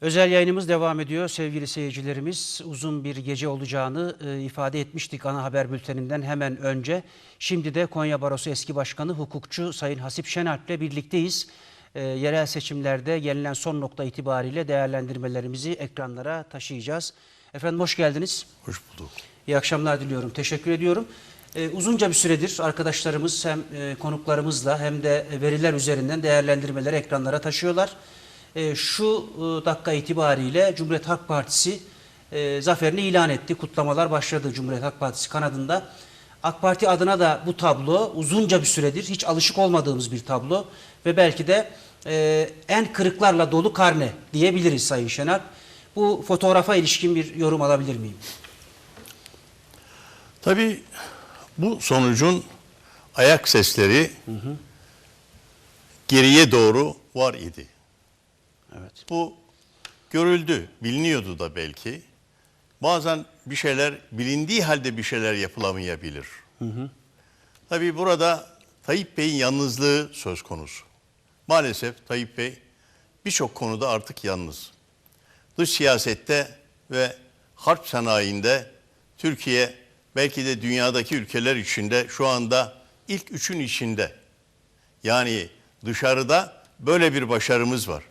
Özel yayınımız devam ediyor sevgili seyircilerimiz. Uzun bir gece olacağını e, ifade etmiştik ana haber bülteninden hemen önce. Şimdi de Konya Barosu eski başkanı hukukçu Sayın Hasip Şenalp ile birlikteyiz. E, yerel seçimlerde gelinen son nokta itibariyle değerlendirmelerimizi ekranlara taşıyacağız. Efendim hoş geldiniz. Hoş bulduk. İyi akşamlar diliyorum. Teşekkür ediyorum. Ee, uzunca bir süredir arkadaşlarımız hem e, konuklarımızla hem de veriler üzerinden değerlendirmeleri ekranlara taşıyorlar. Ee, şu e, dakika itibariyle Cumhuriyet Halk Partisi e, zaferini ilan etti. Kutlamalar başladı Cumhuriyet Halk Partisi kanadında. AK Parti adına da bu tablo uzunca bir süredir hiç alışık olmadığımız bir tablo ve belki de e, en kırıklarla dolu karne diyebiliriz Sayın Şener. Bu fotoğrafa ilişkin bir yorum alabilir miyim? Tabii bu sonucun ayak sesleri geriye doğru var idi. Evet. Bu görüldü, biliniyordu da belki. Bazen bir şeyler bilindiği halde bir şeyler yapılamayabilir. Tabii burada Tayyip Bey'in yalnızlığı söz konusu. Maalesef Tayyip Bey birçok konuda artık yalnız. Dış siyasette ve harp sanayinde Türkiye belki de dünyadaki ülkeler içinde şu anda ilk üçün içinde. Yani dışarıda böyle bir başarımız var.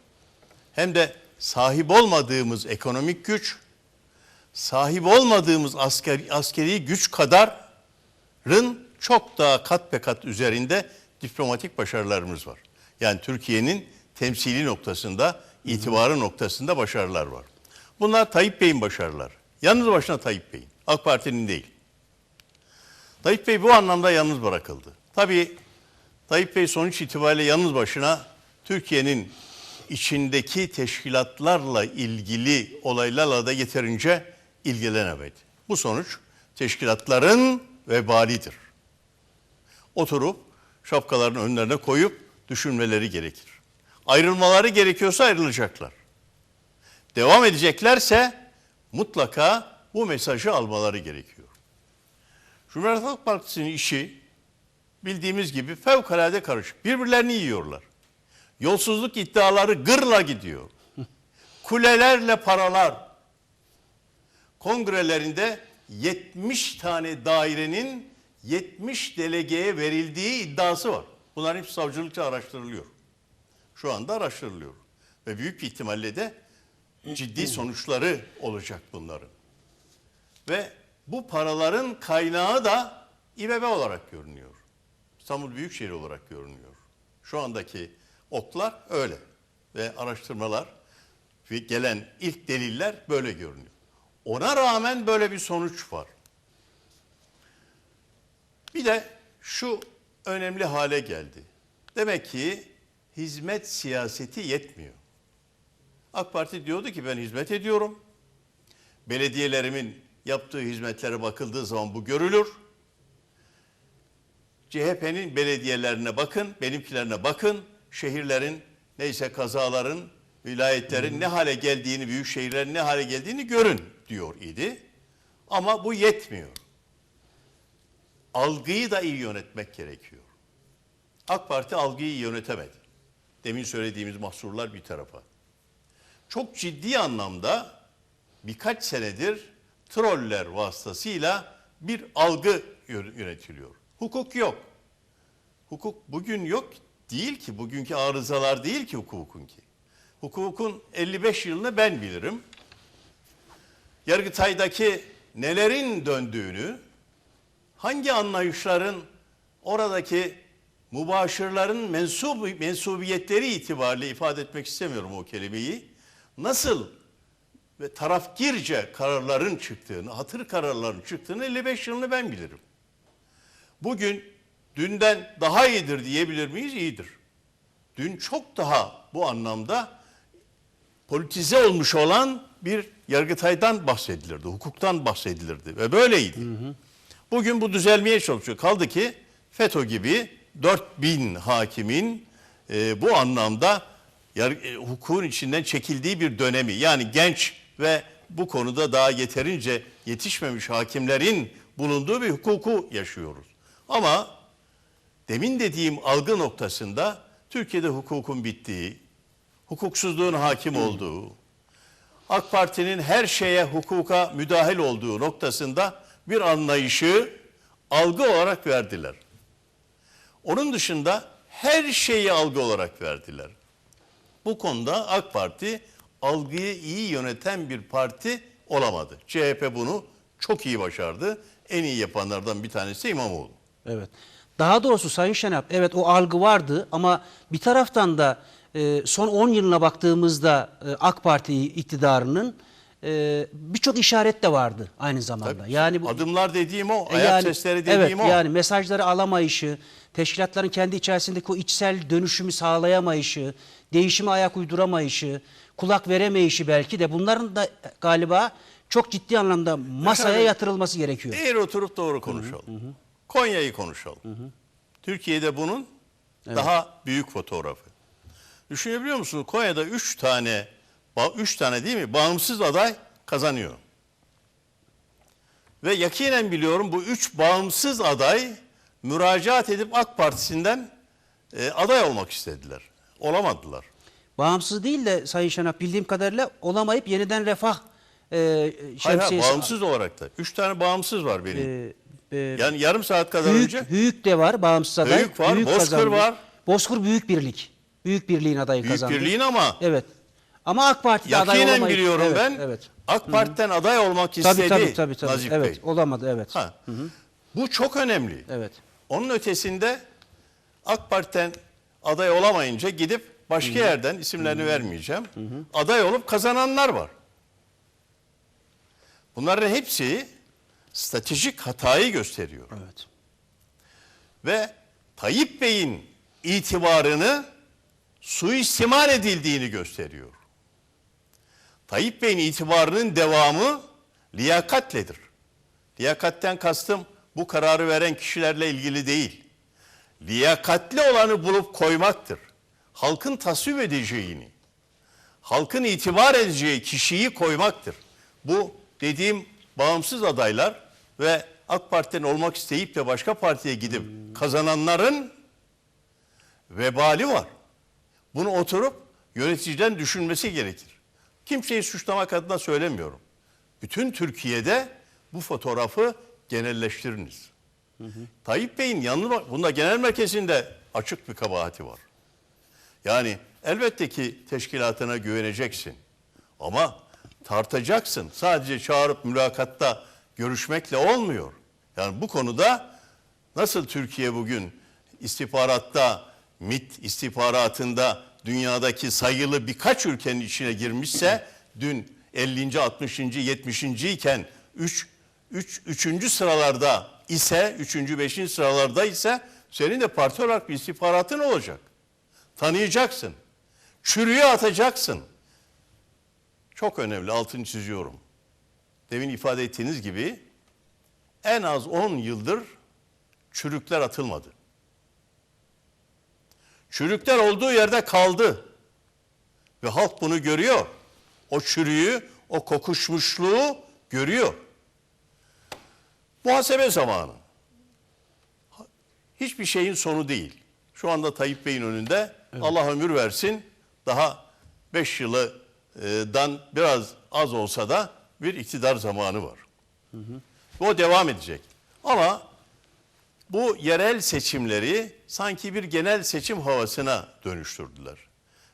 Hem de sahip olmadığımız ekonomik güç, sahip olmadığımız askeri, askeri güç kadarın çok daha kat be kat üzerinde diplomatik başarılarımız var. Yani Türkiye'nin temsili noktasında, itibarı noktasında başarılar var. Bunlar Tayyip Bey'in başarıları. Yalnız başına Tayyip Bey'in, AK Parti'nin değil. Tayyip Bey bu anlamda yalnız bırakıldı. Tabii Tayyip Bey sonuç itibariyle yalnız başına Türkiye'nin içindeki teşkilatlarla ilgili olaylarla da yeterince ilgilenemedi. Bu sonuç teşkilatların vebalidir. Oturup şapkalarını önlerine koyup düşünmeleri gerekir. Ayrılmaları gerekiyorsa ayrılacaklar. Devam edeceklerse mutlaka bu mesajı almaları gerekiyor. Cumhuriyet Halk Partisi'nin işi bildiğimiz gibi fevkalade karışık. Birbirlerini yiyorlar. Yolsuzluk iddiaları gırla gidiyor. Kulelerle paralar. Kongrelerinde 70 tane dairenin 70 delegeye verildiği iddiası var. Bunların hepsi savcılıkça araştırılıyor. Şu anda araştırılıyor. Ve büyük ihtimalle de ciddi sonuçları olacak bunların. Ve bu paraların kaynağı da İBB olarak görünüyor. İstanbul Büyükşehir olarak görünüyor. Şu andaki oklar öyle ve araştırmalar ve gelen ilk deliller böyle görünüyor. Ona rağmen böyle bir sonuç var. Bir de şu önemli hale geldi. Demek ki hizmet siyaseti yetmiyor. AK Parti diyordu ki ben hizmet ediyorum. Belediyelerimin yaptığı hizmetlere bakıldığı zaman bu görülür. CHP'nin belediyelerine bakın, benimkilerine bakın. Şehirlerin neyse kazaların, vilayetlerin ne hale geldiğini, büyük şehirlerin ne hale geldiğini görün diyor idi. Ama bu yetmiyor. Algıyı da iyi yönetmek gerekiyor. AK Parti algıyı yönetemedi. Demin söylediğimiz mahsurlar bir tarafa. Çok ciddi anlamda birkaç senedir troller vasıtasıyla bir algı yönetiliyor. Hukuk yok. Hukuk bugün yok değil ki. Bugünkü arızalar değil ki hukukun ki. Hukukun 55 yılını ben bilirim. Yargıtay'daki nelerin döndüğünü, hangi anlayışların oradaki mübaşirlerin mensup, mensubiyetleri itibariyle ifade etmek istemiyorum o kelimeyi. Nasıl ve tarafgirce kararların çıktığını, hatır kararların çıktığını 55 yılını ben bilirim. Bugün dünden daha iyidir diyebilir miyiz? İyidir. Dün çok daha bu anlamda politize olmuş olan bir Yargıtay'dan bahsedilirdi, hukuktan bahsedilirdi ve böyleydi. Bugün bu düzelmeye çalışıyor. Kaldı ki FETÖ gibi 4000 hakimin e, bu anlamda yar, e, hukukun içinden çekildiği bir dönemi yani genç ve bu konuda daha yeterince yetişmemiş hakimlerin bulunduğu bir hukuku yaşıyoruz. Ama demin dediğim algı noktasında Türkiye'de hukukun bittiği, hukuksuzluğun hakim olduğu, AK Parti'nin her şeye hukuka müdahil olduğu noktasında bir anlayışı algı olarak verdiler. Onun dışında her şeyi algı olarak verdiler. Bu konuda AK Parti algıyı iyi yöneten bir parti olamadı. CHP bunu çok iyi başardı. En iyi yapanlardan bir tanesi İmamoğlu. Evet. Daha doğrusu Sayın Şenap, evet o algı vardı ama bir taraftan da e, son 10 yılına baktığımızda e, AK Parti iktidarının e, birçok işaret de vardı aynı zamanda. Tabii. Yani bu Adımlar dediğim o, E ayak yani- sesleri dediğim evet, o. Yani mesajları alamayışı, teşkilatların kendi içerisindeki o içsel dönüşümü sağlayamayışı, değişime ayak uyduramayışı, kulak veremeyişi belki de bunların da galiba çok ciddi anlamda masaya yatırılması gerekiyor. Eğer oturup doğru konuşalım. Konya'yı konuşalım. Türkiye'de bunun daha büyük fotoğrafı. Düşünebiliyor musunuz? Konya'da üç tane, ba- üç tane değil mi? Bağımsız aday kazanıyor. Ve yakinen biliyorum bu üç bağımsız aday müracaat edip AK Partisi'nden e, aday olmak istediler. Olamadılar. Bağımsız değil de Sayın Şenap bildiğim kadarıyla olamayıp yeniden refah e, Hayır, hayır, şemsiyesi... bağımsız olarak da. Üç tane bağımsız var benim. e, e, yani yarım saat kadar Hüyük, önce. Hüyük de var bağımsız aday. Hüyük var, Bozkır kazandı. var. Bozkır Büyük Birlik. Büyük Birliğin adayı Büyük kazandı. Birliğin ama Evet. Ama AK Parti'de aday yakinen olamayıp... biliyorum evet, ben. Evet. AK Parti'den aday olmak istedi Tabii tabii tabii. tabii. Nazif evet, Bey. olamadı evet. Ha. Bu çok önemli. Evet. Onun ötesinde AK Parti'den aday olamayınca gidip başka yerden isimlerini vermeyeceğim. Aday olup kazananlar var. Bunların hepsi stratejik hatayı gösteriyor. Evet. Ve Tayyip Bey'in itibarını suistimal edildiğini gösteriyor. Tayyip Bey'in itibarının devamı liyakatledir. Liyakatten kastım bu kararı veren kişilerle ilgili değil. Liyakatli olanı bulup koymaktır. Halkın tasvip edeceğini, halkın itibar edeceği kişiyi koymaktır. Bu dediğim bağımsız adaylar ve AK Parti'den olmak isteyip de başka partiye gidip kazananların vebali var. Bunu oturup yöneticiden düşünmesi gerekir. Kimseyi suçlamak adına söylemiyorum. Bütün Türkiye'de bu fotoğrafı genelleştiriniz. Tayyip Bey'in yanı bunda genel merkezinde açık bir kabahati var. Yani elbette ki teşkilatına güveneceksin. Ama tartacaksın. Sadece çağırıp mülakatta görüşmekle olmuyor. Yani bu konuda nasıl Türkiye bugün istihbaratta, MIT istihbaratında dünyadaki sayılı birkaç ülkenin içine girmişse dün 50. 60. 70. iken 3 3 3. sıralarda ise 3. 5. sıralarda ise senin de parti olarak bir istihbaratın olacak. Tanıyacaksın. Çürüye atacaksın. Çok önemli altını çiziyorum. Demin ifade ettiğiniz gibi en az 10 yıldır çürükler atılmadı. Çürükler olduğu yerde kaldı. Ve halk bunu görüyor. O çürüğü, o kokuşmuşluğu görüyor. Muhasebe zamanı. Hiçbir şeyin sonu değil. Şu anda Tayyip Bey'in önünde Allah ömür versin daha 5 yıldan biraz az olsa da bir iktidar zamanı var. Bu devam edecek. Ama bu yerel seçimleri sanki bir genel seçim havasına dönüştürdüler.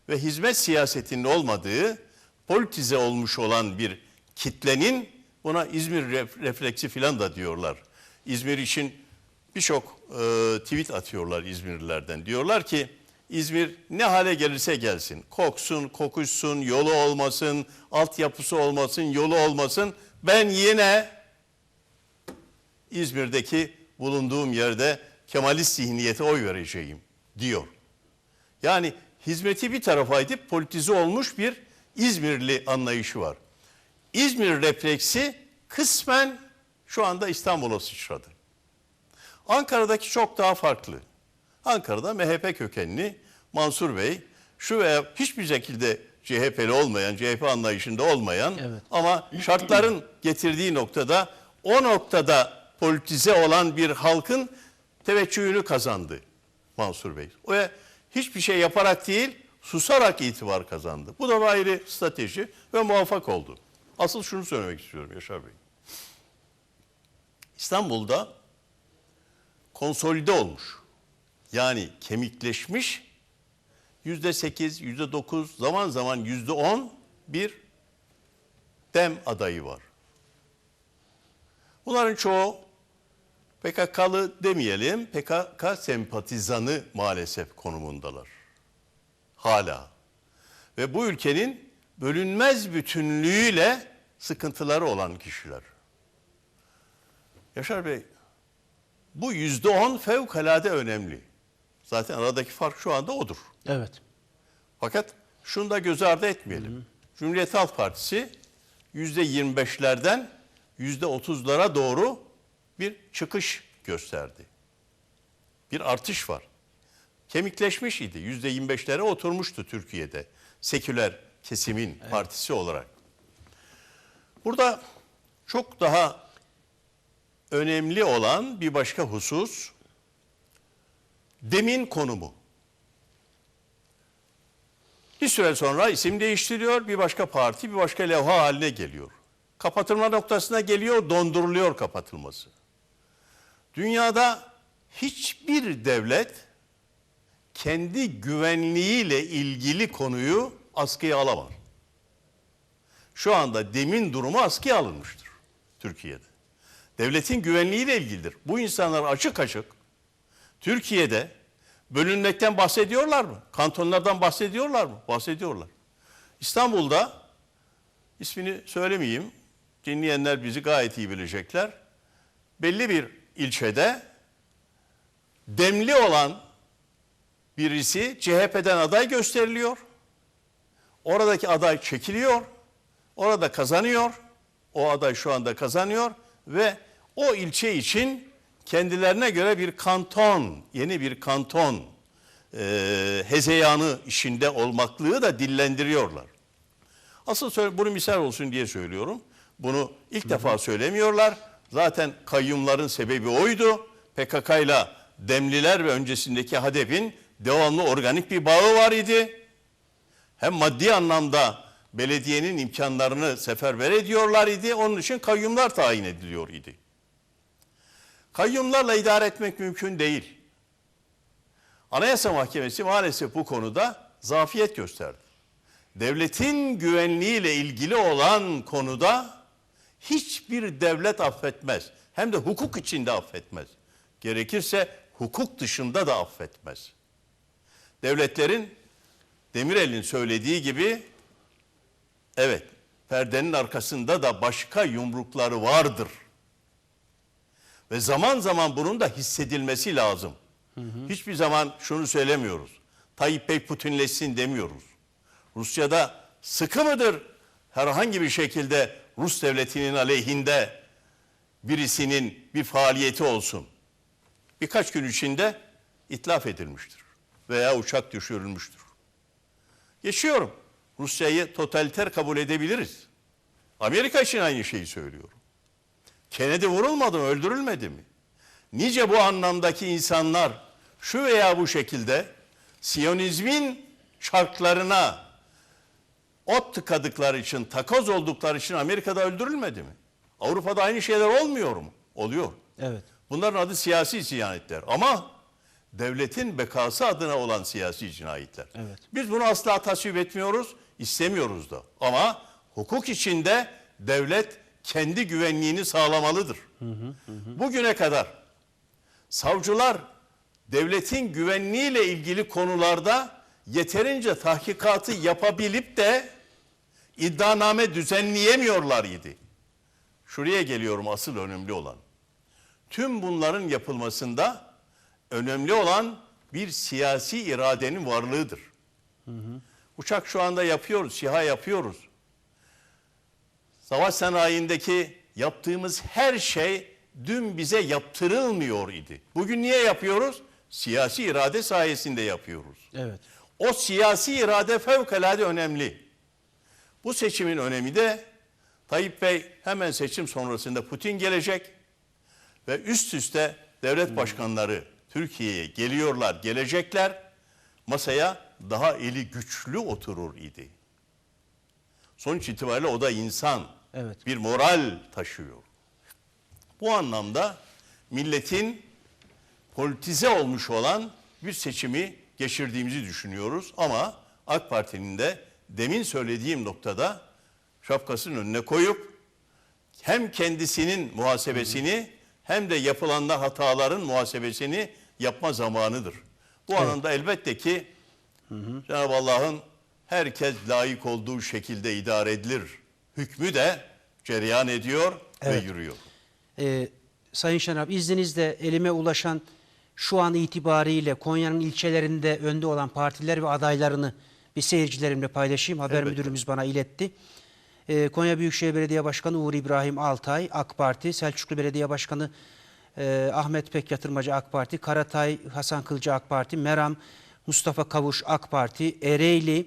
Ve hizmet siyasetinin olmadığı, politize olmuş olan bir kitlenin buna İzmir ref- refleksi filan da diyorlar. İzmir için birçok e, tweet atıyorlar İzmirlilerden. Diyorlar ki İzmir ne hale gelirse gelsin. Koksun, kokuşsun, yolu olmasın, altyapısı olmasın, yolu olmasın. Ben yine İzmir'deki bulunduğum yerde Kemalist zihniyete oy vereceğim diyor. Yani hizmeti bir tarafa edip politize olmuş bir İzmirli anlayışı var. İzmir refleksi kısmen şu anda İstanbul'a sıçradı. Ankara'daki çok daha farklı. Ankara'da MHP kökenli Mansur Bey şu veya hiçbir şekilde CHP'li olmayan, CHP anlayışında olmayan Evet. ama şartların getirdiği noktada o noktada politize olan bir halkın teveccühünü kazandı Mansur Bey. Ve hiçbir şey yaparak değil susarak itibar kazandı. Bu da ayrı strateji ve muvaffak oldu. Asıl şunu söylemek istiyorum Yaşar Bey. İstanbul'da konsolide olmuş. Yani kemikleşmiş yüzde sekiz, yüzde dokuz, zaman zaman yüzde on bir dem adayı var. Bunların çoğu PKK'lı demeyelim, PKK sempatizanı maalesef konumundalar. Hala. Ve bu ülkenin bölünmez bütünlüğüyle sıkıntıları olan kişiler. Yaşar Bey, bu yüzde on fevkalade önemli. Zaten aradaki fark şu anda odur. Evet. Fakat şunu da göz ardı etmeyelim. Cumhuriyet Halk Partisi yüzde 25'lerden yüzde 30'lara doğru bir çıkış gösterdi. Bir artış var. Kemikleşmiş idi. Yüzde 25'lere oturmuştu Türkiye'de. Seküler kesimin partisi olarak. Burada çok daha önemli olan bir başka husus demin konumu. Bir süre sonra isim değiştiriyor, bir başka parti, bir başka levha haline geliyor. Kapatılma noktasına geliyor, donduruluyor kapatılması. Dünyada hiçbir devlet kendi güvenliğiyle ilgili konuyu askıya alamaz. Şu anda demin durumu askıya alınmıştır Türkiye'de. Devletin güvenliğiyle ilgilidir. Bu insanlar açık açık Türkiye'de bölünmekten bahsediyorlar mı? Kantonlardan bahsediyorlar mı? Bahsediyorlar. İstanbul'da ismini söylemeyeyim. Dinleyenler bizi gayet iyi bilecekler. Belli bir ilçede demli olan birisi CHP'den aday gösteriliyor. Oradaki aday çekiliyor. Orada kazanıyor. O aday şu anda kazanıyor ve o ilçe için kendilerine göre bir kanton, yeni bir kanton e, hezeyanı işinde olmaklığı da dillendiriyorlar. Asıl bunu misal olsun diye söylüyorum. Bunu ilk defa söylemiyorlar. Zaten kayyumların sebebi oydu. PKK ile Demliler ve öncesindeki HADEP'in devamlı organik bir bağı var idi. Hem maddi anlamda belediyenin imkanlarını seferber ediyorlar idi. Onun için kayyumlar tayin ediliyor idi. Kayyumlarla idare etmek mümkün değil. Anayasa Mahkemesi maalesef bu konuda zafiyet gösterdi. Devletin güvenliğiyle ilgili olan konuda hiçbir devlet affetmez. Hem de hukuk içinde affetmez. Gerekirse hukuk dışında da affetmez. Devletlerin Demirel'in söylediği gibi evet perdenin arkasında da başka yumrukları vardır. Ve zaman zaman bunun da hissedilmesi lazım. Hiçbir zaman şunu söylemiyoruz. Tayyip Bey Putinleşsin demiyoruz. Rusya'da sıkı mıdır herhangi bir şekilde Rus devletinin aleyhinde birisinin bir faaliyeti olsun? Birkaç gün içinde itlaf edilmiştir veya uçak düşürülmüştür. Geçiyorum. Rusya'yı totaliter kabul edebiliriz. Amerika için aynı şeyi söylüyorum. Kennedy vurulmadı mı, öldürülmedi mi? Nice bu anlamdaki insanlar şu veya bu şekilde Siyonizmin çarklarına ot tıkadıkları için, takoz oldukları için Amerika'da öldürülmedi mi? Avrupa'da aynı şeyler olmuyor mu? Oluyor. Evet. Bunların adı siyasi cinayetler. Ama devletin bekası adına olan siyasi cinayetler. Evet. Biz bunu asla tasvip etmiyoruz, istemiyoruz da. Ama hukuk içinde devlet kendi güvenliğini sağlamalıdır. Bugüne kadar savcılar devletin güvenliğiyle ilgili konularda yeterince tahkikatı yapabilip de iddianame düzenleyemiyorlar idi. Şuraya geliyorum asıl önemli olan. Tüm bunların yapılmasında önemli olan bir siyasi iradenin varlığıdır. Uçak şu anda yapıyoruz, SİHA yapıyoruz. Savaş sanayindeki yaptığımız her şey dün bize yaptırılmıyor idi. Bugün niye yapıyoruz? Siyasi irade sayesinde yapıyoruz. Evet. O siyasi irade fevkalade önemli. Bu seçimin önemi de Tayyip Bey hemen seçim sonrasında Putin gelecek ve üst üste devlet başkanları Türkiye'ye geliyorlar, gelecekler masaya daha eli güçlü oturur idi. Sonuç itibariyle o da insan. Evet. Bir moral taşıyor. Bu anlamda milletin politize olmuş olan bir seçimi geçirdiğimizi düşünüyoruz. Ama AK Parti'nin de demin söylediğim noktada şapkasının önüne koyup hem kendisinin muhasebesini hem de yapılanlar hataların muhasebesini yapma zamanıdır. Bu anlamda elbette ki Cenab-ı Allah'ın herkes layık olduğu şekilde idare edilir. Hükmü de cereyan ediyor Evet. ve yürüyor. Ee, Sayın Şenap izninizle elime ulaşan şu an itibariyle Konya'nın ilçelerinde önde olan partiler ve adaylarını bir seyircilerimle paylaşayım. Haber Elbette. müdürümüz bana iletti. Ee, Konya Büyükşehir Belediye Başkanı Uğur İbrahim Altay AK Parti, Selçuklu Belediye Başkanı e, Ahmet Pek Yatırmacı AK Parti, Karatay Hasan Kılcı AK Parti, Meram Mustafa Kavuş AK Parti, Ereğli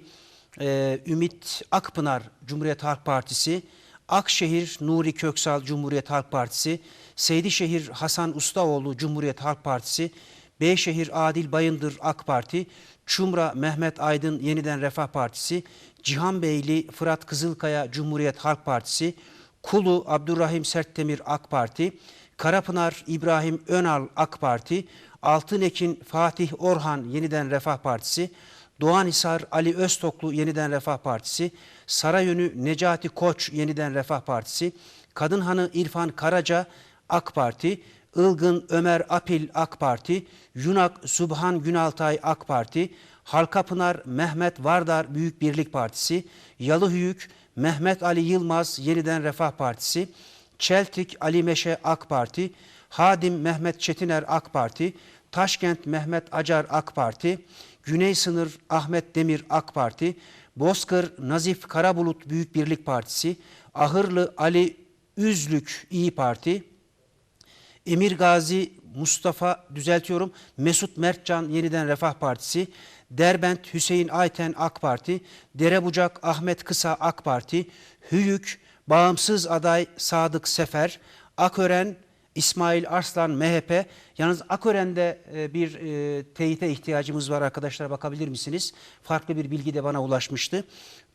e, Ümit Akpınar Cumhuriyet Halk Partisi, Akşehir Nuri Köksal Cumhuriyet Halk Partisi, Seydişehir Hasan Ustaoğlu Cumhuriyet Halk Partisi, Beyşehir Adil Bayındır AK Parti, Çumra Mehmet Aydın Yeniden Refah Partisi, Cihanbeyli Fırat Kızılkaya Cumhuriyet Halk Partisi, Kulu Abdurrahim Sertdemir AK Parti, Karapınar İbrahim Önal AK Parti, Altınekin Fatih Orhan Yeniden Refah Partisi, Doğanhisar Ali Öztoklu Yeniden Refah Partisi, Sarayönü Necati Koç Yeniden Refah Partisi, Kadınhanı İrfan Karaca AK Parti, Ilgın Ömer Apil AK Parti, Yunak Subhan Günaltay AK Parti, Halkapınar Mehmet Vardar Büyük Birlik Partisi, Yalıhüyük Mehmet Ali Yılmaz Yeniden Refah Partisi, Çeltik Ali Meşe AK Parti, Hadim Mehmet Çetiner AK Parti, Taşkent Mehmet Acar AK Parti, Güney Sınır Ahmet Demir AK Parti, Bozkır Nazif Karabulut Büyük Birlik Partisi, Ahırlı Ali Üzlük İyi Parti, Emir Gazi Mustafa düzeltiyorum Mesut Mertcan Yeniden Refah Partisi, Derbent Hüseyin Ayten AK Parti, Derebucak Ahmet Kısa AK Parti, Hüyük Bağımsız Aday Sadık Sefer, Akören İsmail Arslan MHP. Yalnız Akören'de e, bir e, teyite ihtiyacımız var arkadaşlar bakabilir misiniz? Farklı bir bilgi de bana ulaşmıştı.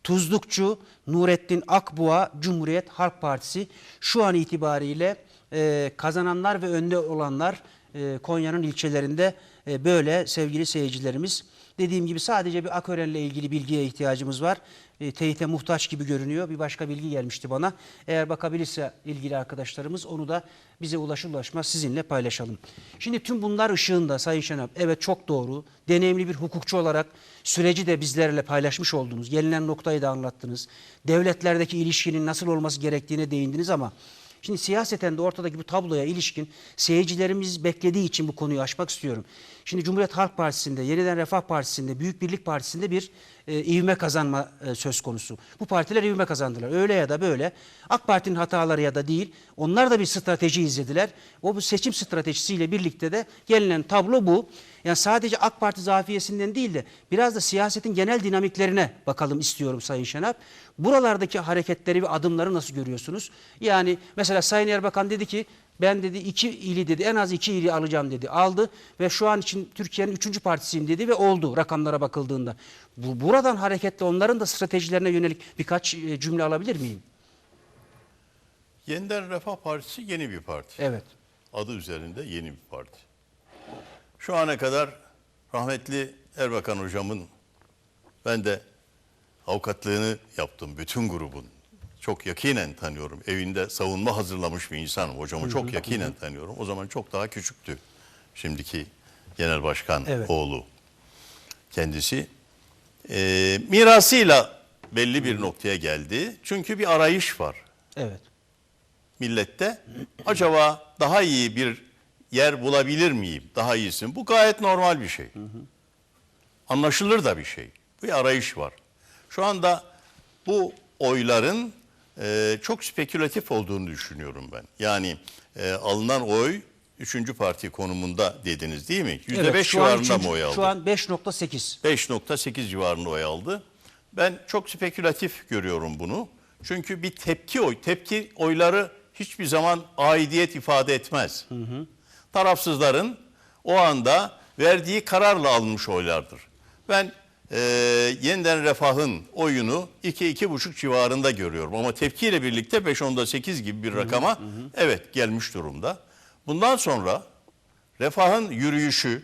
Tuzlukçu Nurettin Akbuğa Cumhuriyet Halk Partisi şu an itibariyle e, kazananlar ve önde olanlar Konya'nın ilçelerinde böyle sevgili seyircilerimiz. Dediğim gibi sadece bir Akören'le ilgili bilgiye ihtiyacımız var. E, teyite muhtaç gibi görünüyor. Bir başka bilgi gelmişti bana. Eğer bakabilirse ilgili arkadaşlarımız onu da bize ulaşır ulaşmaz sizinle paylaşalım. Şimdi tüm bunlar ışığında Sayın Şenap evet çok doğru. Deneyimli bir hukukçu olarak süreci de bizlerle paylaşmış oldunuz. Gelinen noktayı da anlattınız. Devletlerdeki ilişkinin nasıl olması gerektiğine değindiniz ama Şimdi siyaseten de ortadaki bu tabloya ilişkin seyircilerimiz beklediği için bu konuyu açmak istiyorum. Şimdi Cumhuriyet Halk Partisi'nde, Yeniden Refah Partisi'nde, Büyük Birlik Partisi'nde bir e, ivme kazanma e, söz konusu. Bu partiler ivme kazandılar. Öyle ya da böyle. AK Parti'nin hataları ya da değil. Onlar da bir strateji izlediler. O bu seçim stratejisiyle birlikte de gelinen tablo bu. Yani sadece AK Parti zafiyesinden değil de biraz da siyasetin genel dinamiklerine bakalım istiyorum Sayın Şenap. Buralardaki hareketleri ve adımları nasıl görüyorsunuz? Yani mesela Sayın Erbakan dedi ki ben dedi iki ili dedi en az iki ili alacağım dedi. Aldı ve şu an için Türkiye'nin üçüncü partisiyim dedi ve oldu rakamlara bakıldığında. Bu, buradan hareketle onların da stratejilerine yönelik birkaç e, cümle alabilir miyim? Yeniden Refah Partisi yeni bir parti. Evet. Adı üzerinde yeni bir parti. Şu ana kadar rahmetli Erbakan hocamın ben de avukatlığını yaptım bütün grubun. Çok yakinen tanıyorum. Evinde savunma hazırlamış bir insanım. Hocamı çok yakinen tanıyorum. O zaman çok daha küçüktü. Şimdiki genel başkan Evet. oğlu kendisi. Ee, mirasıyla belli bir noktaya geldi. Çünkü bir arayış var Evet. millette. Acaba daha iyi bir yer bulabilir miyim? Daha iyisini. Bu gayet normal bir şey. Anlaşılır da bir şey. Bir arayış var. Şu anda bu oyların e, çok spekülatif olduğunu düşünüyorum ben. Yani e, alınan oy üçüncü parti konumunda dediniz değil mi? Yüzde Evet, civarında üçüncü- mı oy aldı? Şu an 5.8. 5.8 civarında oy aldı. Ben çok spekülatif görüyorum bunu. Çünkü bir tepki oy, tepki oyları hiçbir zaman aidiyet ifade etmez. Tarafsızların o anda verdiği kararla alınmış oylardır. Ben e, yeniden refahın oyunu 2-2,5 civarında görüyorum. Ama tepkiyle birlikte 5-10'da 8 gibi bir rakama evet gelmiş durumda. Bundan sonra refahın yürüyüşü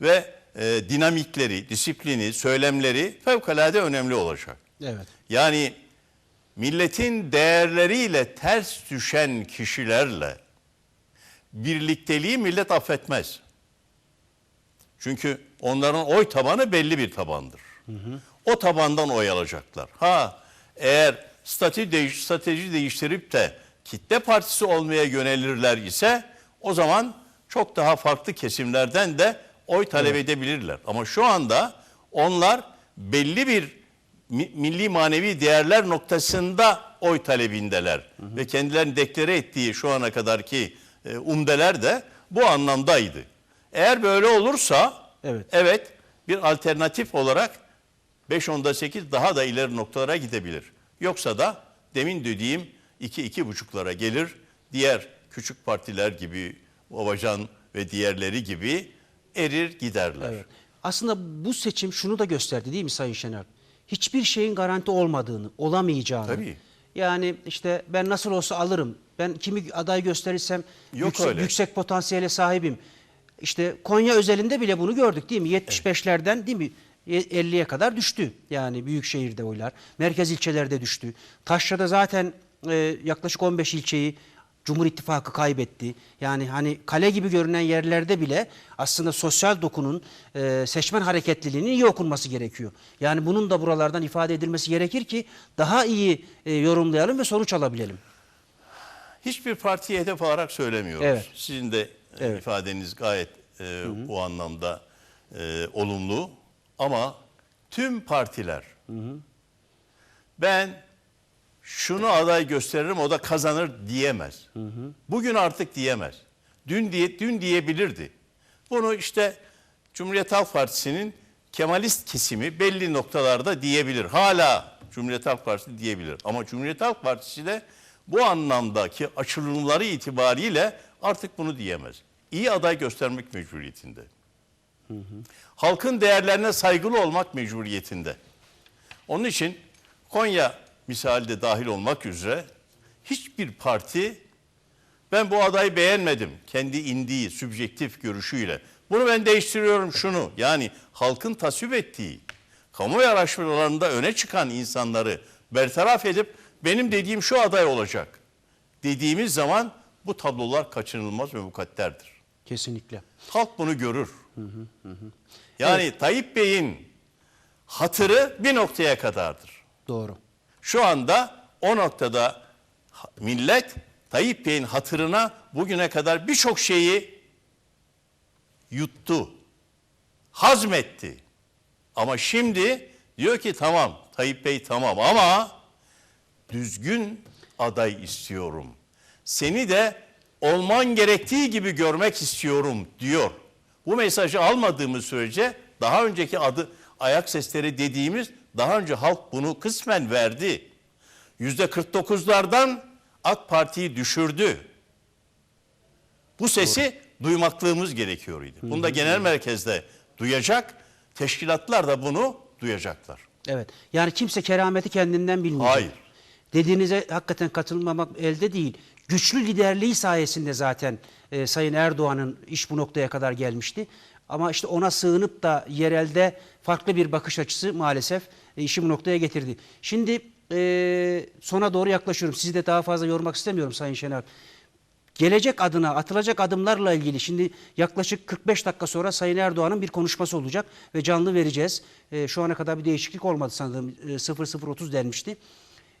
ve e, dinamikleri, disiplini, söylemleri fevkalade önemli olacak. Evet. Yani milletin değerleriyle ters düşen kişilerle birlikteliği millet affetmez. Çünkü onların oy tabanı belli bir tabandır. O tabandan oy alacaklar. Ha eğer statü değiş, strateji değiştirip de kitle partisi olmaya yönelirler ise o zaman çok daha farklı kesimlerden de oy talep edebilirler. Ama şu anda onlar belli bir mi- milli manevi değerler noktasında oy talebindeler. Ve kendilerini deklare ettiği şu ana kadarki e, umdeler de bu anlamdaydı. Eğer böyle olursa Evet. evet bir alternatif olarak 5-10'da 8 daha da ileri noktalara gidebilir. Yoksa da demin dediğim 2-2,5'lara gelir. Diğer küçük partiler gibi Babacan ve diğerleri gibi erir giderler. Evet. Aslında bu seçim şunu da gösterdi değil mi Sayın Şener? Hiçbir şeyin garanti olmadığını, olamayacağını. Tabii. Yani işte ben nasıl olsa alırım. Ben kimi aday gösterirsem Yok yüksek, öyle. yüksek potansiyele sahibim. İşte Konya özelinde bile bunu gördük değil mi? 75'lerden değil mi? 50'ye kadar düştü. Yani büyük şehirde oylar. Merkez ilçelerde düştü. Taşra'da zaten e, yaklaşık 15 ilçeyi Cumhur İttifakı kaybetti. Yani hani kale gibi görünen yerlerde bile aslında sosyal dokunun e, seçmen hareketliliğinin iyi okunması gerekiyor. Yani bunun da buralardan ifade edilmesi gerekir ki daha iyi e, yorumlayalım ve sonuç alabilelim. Hiçbir partiye hedef alarak söylemiyoruz. Evet. Sizin de Evet. ifadeniz gayet e, bu anlamda e, olumlu. Ama tüm partiler ben şunu aday gösteririm o da kazanır diyemez. Bugün artık diyemez. Dün diye dün diyebilirdi. Bunu işte Cumhuriyet Halk Partisi'nin Kemalist kesimi belli noktalarda diyebilir. Hala Cumhuriyet Halk Partisi diyebilir. Ama Cumhuriyet Halk Partisi de bu anlamdaki açılımları itibariyle artık bunu diyemez. İyi aday göstermek mecburiyetinde. Halkın değerlerine saygılı olmak mecburiyetinde. Onun için Konya misali de dahil olmak üzere hiçbir parti ben bu adayı beğenmedim kendi indiği sübjektif görüşüyle. Bunu ben değiştiriyorum şunu. Yani halkın tasvip ettiği kamuoyu araştırmalarında öne çıkan insanları bertaraf edip benim dediğim şu aday olacak dediğimiz zaman bu tablolar kaçınılmaz ve mukadderdir. Kesinlikle. Halk bunu görür. Yani Tayyip Bey'in hatırı bir noktaya kadardır. Doğru. Şu anda o noktada millet Tayyip Bey'in hatırına bugüne kadar birçok şeyi yuttu. Hazmetti. Ama şimdi diyor ki tamam Tayyip Bey tamam ama düzgün aday istiyorum. Seni de olman gerektiği gibi görmek istiyorum diyor. Bu mesajı almadığımız sürece daha önceki adı ayak sesleri dediğimiz daha önce halk bunu kısmen verdi. Yüzde 49'lardan AK Parti'yi düşürdü. Bu sesi duymaklığımız gerekiyor idi. Bunu da genel merkezde duyacak, teşkilatlar da bunu duyacaklar. Evet. Yani kimse kerameti kendinden bilmeyecek. Hayır. Dediğinize hakikaten katılmamak elde değil. Güçlü liderliği sayesinde zaten e, Sayın Erdoğan'ın iş bu noktaya kadar gelmişti. Ama işte ona sığınıp da yerelde farklı bir bakış açısı maalesef e, işi bu noktaya getirdi. Şimdi e, sona doğru yaklaşıyorum. Sizi de daha fazla yormak istemiyorum Sayın Şener. Gelecek adına atılacak adımlarla ilgili şimdi yaklaşık 45 dakika sonra Sayın Erdoğan'ın bir konuşması olacak ve canlı vereceğiz. E, şu ana kadar bir değişiklik olmadı sanırım e, 0030 denmişti.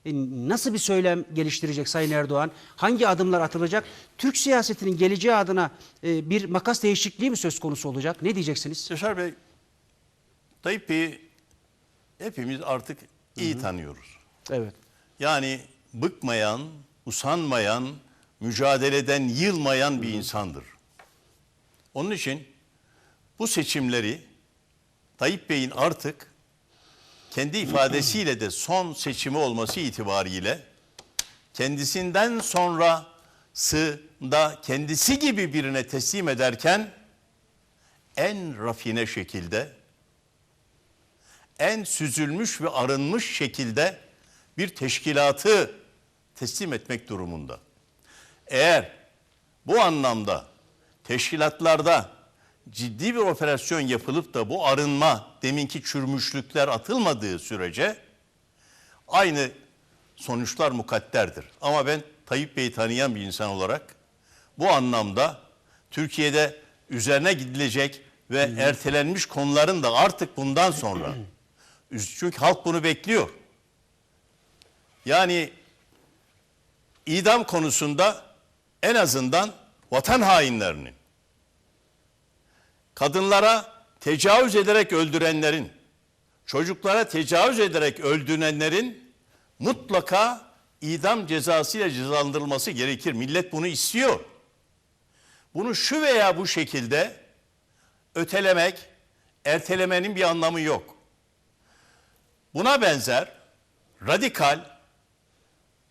E, nasıl bir söylem geliştirecek Sayın Erdoğan? Hangi adımlar atılacak? Türk siyasetinin geleceği adına e, bir makas değişikliği mi söz konusu olacak? Ne diyeceksiniz? Yaşar Bey, Tayyip Bey'i hepimiz artık iyi tanıyoruz. Evet. Yani bıkmayan, usanmayan, mücadeleden yılmayan bir insandır. Onun için bu seçimleri Tayyip Bey'in artık kendi ifadesiyle de son seçimi olması itibariyle kendisinden sonrasında kendisi gibi birine teslim ederken en rafine şekilde en süzülmüş ve arınmış şekilde bir teşkilatı teslim etmek durumunda. Eğer bu anlamda teşkilatlarda ciddi bir operasyon yapılıp da bu arınma, deminki çürümüşlükler atılmadığı sürece aynı sonuçlar mukadderdir. Ama ben Tayyip Bey'i tanıyan bir insan olarak bu anlamda Türkiye'de üzerine gidilecek ve ertelenmiş konuların da artık bundan sonra çünkü halk bunu bekliyor. Yani idam konusunda en azından vatan hainlerinin kadınlara tecavüz ederek öldürenlerin, çocuklara tecavüz ederek öldürenlerin mutlaka idam cezasıyla cezalandırılması gerekir. Millet bunu istiyor. Bunu şu veya bu şekilde ötelemek, ertelemenin bir anlamı yok. Buna benzer radikal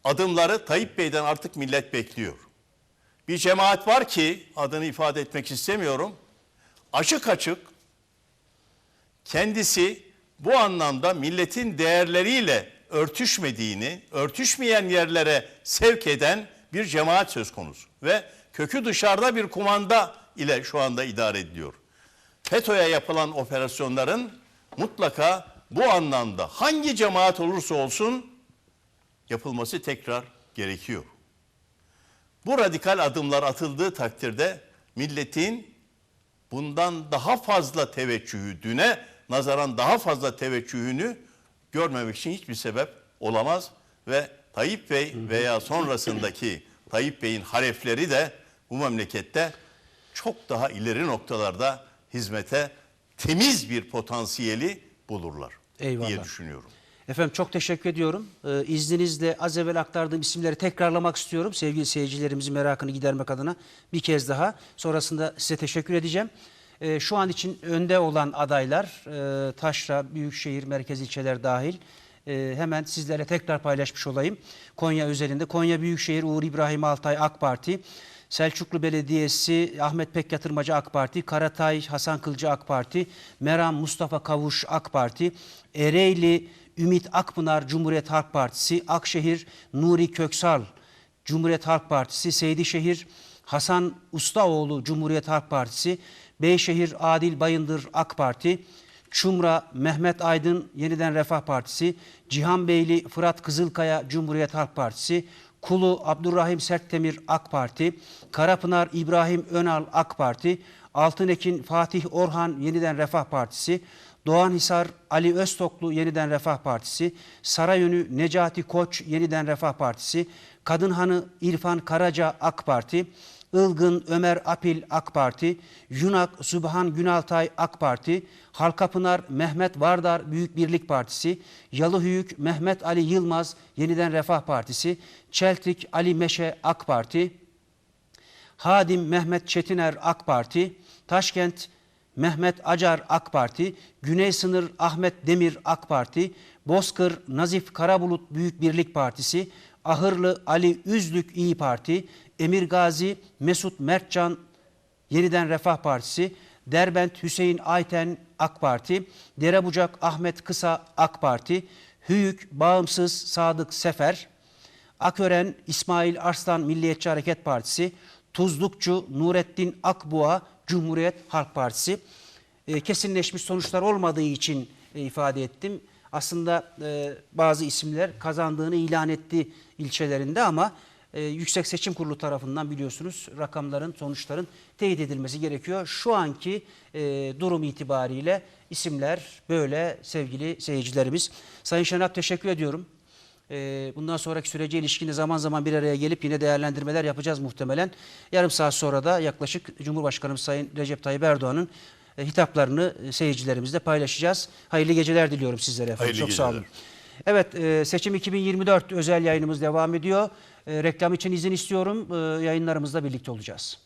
adımları Tayyip Bey'den artık millet bekliyor. Bir cemaat var ki adını ifade etmek istemiyorum. Açık açık kendisi bu anlamda milletin değerleriyle örtüşmediğini, örtüşmeyen yerlere sevk eden bir cemaat söz konusu. Ve kökü dışarıda bir kumanda ile şu anda idare ediliyor. FETÖ'ye yapılan operasyonların mutlaka bu anlamda hangi cemaat olursa olsun yapılması tekrar gerekiyor. Bu radikal adımlar atıldığı takdirde milletin bundan daha fazla teveccühü, düne nazaran daha fazla teveccühünü görmemek için hiçbir sebep olamaz ve Tayyip Bey veya sonrasındaki Tayyip Bey'in harefleri de bu memlekette çok daha ileri noktalarda hizmete temiz bir potansiyeli bulurlar Eyvallah. diye düşünüyorum. Efendim çok teşekkür ediyorum. Ee, izninizle az evvel aktardığım isimleri tekrarlamak istiyorum. Sevgili seyircilerimizin merakını gidermek adına bir kez daha. Sonrasında size teşekkür edeceğim. Ee, şu an için önde olan adaylar e, Taşra, Büyükşehir, merkez ilçeler dahil. e, hemen sizlerle tekrar paylaşmış olayım. Konya özelinde Konya Büyükşehir Uğur İbrahim Altay AK Parti, Selçuklu Belediyesi Ahmet Pek Yatırmacı AK Parti, Karatay Hasan Kılcı AK Parti, Meram Mustafa Kavuş AK Parti, Ereğli Ümit Akpınar Cumhuriyet Halk Partisi, Akşehir Nuri Köksal Cumhuriyet Halk Partisi, Seydişehir Hasan Ustaoğlu Cumhuriyet Halk Partisi, Beyşehir Adil Bayındır AK Parti, Çumra Mehmet Aydın Yeniden Refah Partisi, Cihanbeyli Fırat Kızılkaya Cumhuriyet Halk Partisi, Kulu Abdurrahim Serttemir AK Parti, Karapınar İbrahim Önal AK Parti, Altınekin Fatih Orhan Yeniden Refah Partisi, Doğanhisar Ali Öztoklu Yeniden Refah Partisi, Sarayönü Necati Koç Yeniden Refah Partisi, Kadınhanı İrfan Karaca AK Parti, Ilgın Ömer Apil AK Parti, Yunak Sübhan Günaltay AK Parti, Halkapınar Mehmet Vardar Büyük Birlik Partisi, Yalıhüyük Mehmet Ali Yılmaz Yeniden Refah Partisi, Çeltik Ali Meşe AK Parti, Hadim Mehmet Çetiner AK Parti, Taşkent Mehmet Acar AK Parti, Güney Sınır Ahmet Demir AK Parti, Bozkır Nazif Karabulut Büyük Birlik Partisi, Ahırlı Ali Üzlük İyi Parti, Emir Gazi Mesut Mertcan Yeniden Refah Partisi, Derbent Hüseyin Ayten AK Parti, Derebucak Ahmet Kısa AK Parti, Hüyük Bağımsız Sadık Sefer, Akören İsmail Arslan Milliyetçi Hareket Partisi, Tuzlukçu Nurettin Akbuğa Cumhuriyet Halk Partisi. E, kesinleşmiş sonuçlar olmadığı için e, ifade ettim. Aslında e, bazı isimler kazandığını ilan etti ilçelerinde ama e, Yüksek Seçim Kurulu tarafından biliyorsunuz rakamların, sonuçların teyit edilmesi gerekiyor. Şu anki e, durum itibariyle isimler böyle sevgili seyircilerimiz. Sayın Şenap teşekkür ediyorum. Ee, Bundan sonraki sürece ilişkini zaman zaman bir araya gelip yine değerlendirmeler yapacağız muhtemelen. Yarım saat sonra da yaklaşık Cumhurbaşkanımız Sayın Recep Tayyip Erdoğan'ın e, hitaplarını e, seyircilerimizle paylaşacağız. Hayırlı geceler diliyorum sizlere efendim. Hayırlı Çok sağ olun. geceler. Evet e, seçim 2024 özel yayınımız devam ediyor. Reklam için izin istiyorum. Yayınlarımızda birlikte olacağız.